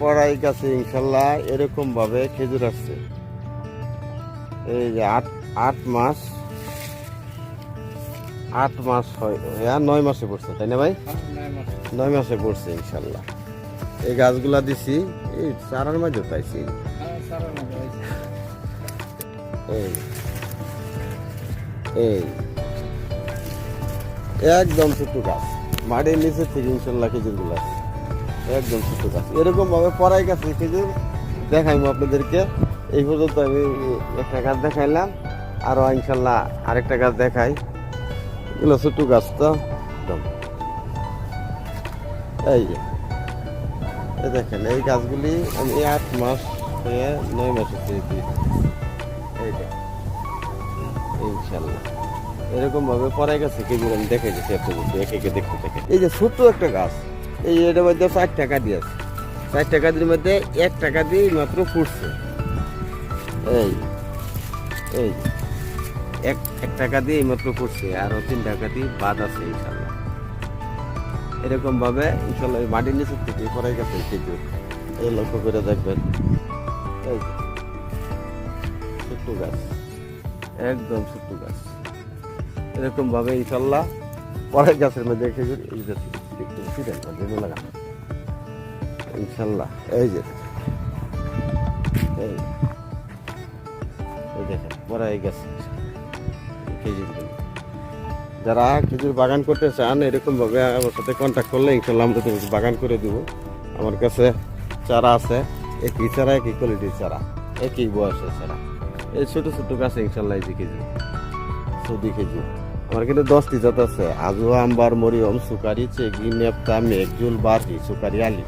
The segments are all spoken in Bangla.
পড়াই গাছে ইনশাল্লাহ এরকম ভাবে খেজুর আসছে। এই যে আট আট মাস আট মাস হয় হ্যাঁ নয় মাসে পড়ছে, তাই না ভাই? নয় মাসে পড়ছে ইনশাল্লাহ। এই গাছগুলা দিছি, এই চারার মাঝে পাইছি। এই এই, একদম ছোট গাছ, মাটির নিচে থেকে ইনশাল্লাহ খেজুরগুলো একদম ছোট গাছ এরকম ভাবে পড়াই গাছে খেজুর দেখাইবো আপনাদেরকে। এই পর্যন্ত আমি একটা গাছ দেখাইলাম। আরও ইনশাল্লাহ আরেকটা গাছ দেখাই। এগুলো ছোট গাছ তো। একদম। এই যে। দেখেন, এই গাছগুলি আমি আট মাস হয়ে নয় মাসে চেয়েছি এই ইনশাল্লাহ। এরকম ভাবে পড়াই গেছে খেজুর আমি দেখে গেছি আপনাদেরকে, একে একে দেখতে দেখে। এই যে ছোট্ট একটা গাছ। এই এটার মধ্যে চার টাকা দিয়ে আছে। চার টাকা দিয়ে মধ্যে এক টাকা দিয়ে মাত্র ফুটছে এই এই, এক এক টাকা দিয়ে মাত্র ফুটছে আরও তিন টাকা দিয়ে বাদ আছে ইনশাল্লাহ এরকম ভাবে ইনশাল্লাহ মাটির নিচের থেকে পড়াই গেছে খেজুর। এই লক্ষ্য করে দেখবেন। এই। ছোট্ট গাছ। একদম ছোট্ট গাছ। এরকম ভাবে ইনশাল্লাহ পরের গাছের মধ্যে খেজুর, এই যে একটু ফিরেন জন্য লাগা ইনশাল্লাহ এই যে দেখেন পরে গেছে খেজুর যারা খেজুর বাগান করতে চান, এরকম ভাবে আমার সাথে কন্ট্যাক্ট করলে ইনশাল্লাহ। আমরা বাগান করে দেবো আমার কাছে চারা আছে একই চারা একই কোয়ালিটির চারা একই বয়সের চারা? এই ছোট ছোট গাছে ইনশাল্লাহ এই যে খেজুর সৌদি খেজুর আমার কিন্তু দশটি জাত আছে। আজু আম্বার, মরিয়ম সুকারি চেগি নেপতা মেঘজুল বারহি সুকারি আলি।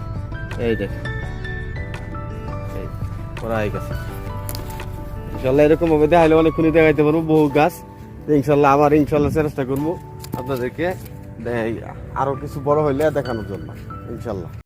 এই দেখেন। ইনশাল্লাহ এরকম ভাবে দেখাইলে অনেকক্ষণই দেখাইতে পারব বহু গাছ। ইনশাল্লাহ আবার ইনশাল্লাহ চেষ্টা করব আপনাদেরকে আরও কিছু বড় হইলে দেখানোর জন্য। ইনশাল্লাহ।